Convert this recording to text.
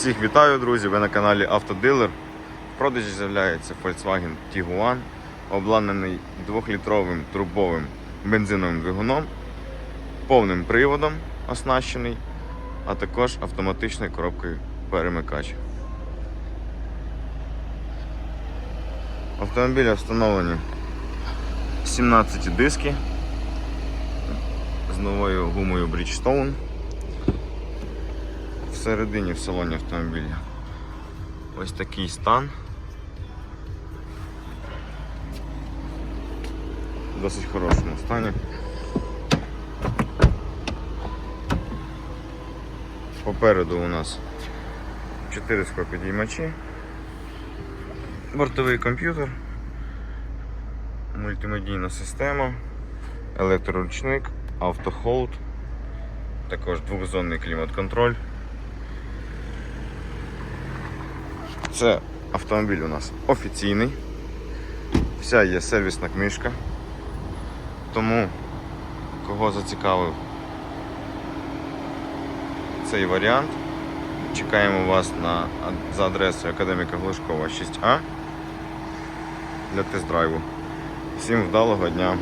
Всіх вітаю, друзі! Ви на каналі Автодилер. В продажі з'являється Volkswagen Tiguan, обладнаний 2-літровим трубовим бензиновим двигуном, повним приводом оснащений, а також автоматичною коробкою перемикач. В автомобіля встановлені 17 диски з новою гумою Bridgestone всередині в салоні автомобіля. Ось такий стан. В досить хорошому стані. Попереду у нас 4 склопідіймачі, бортовий комп'ютер, мультимедійна система, електроручник, автохолд, також двохзонний клімат-контроль. Це автомобіль у нас офіційний. Вся є сервісна книжка. Тому, кого зацікавив цей варіант, чекаємо вас на, за адресою Академіка Глушкова 6А для тест-драйву. Всім вдалого дня!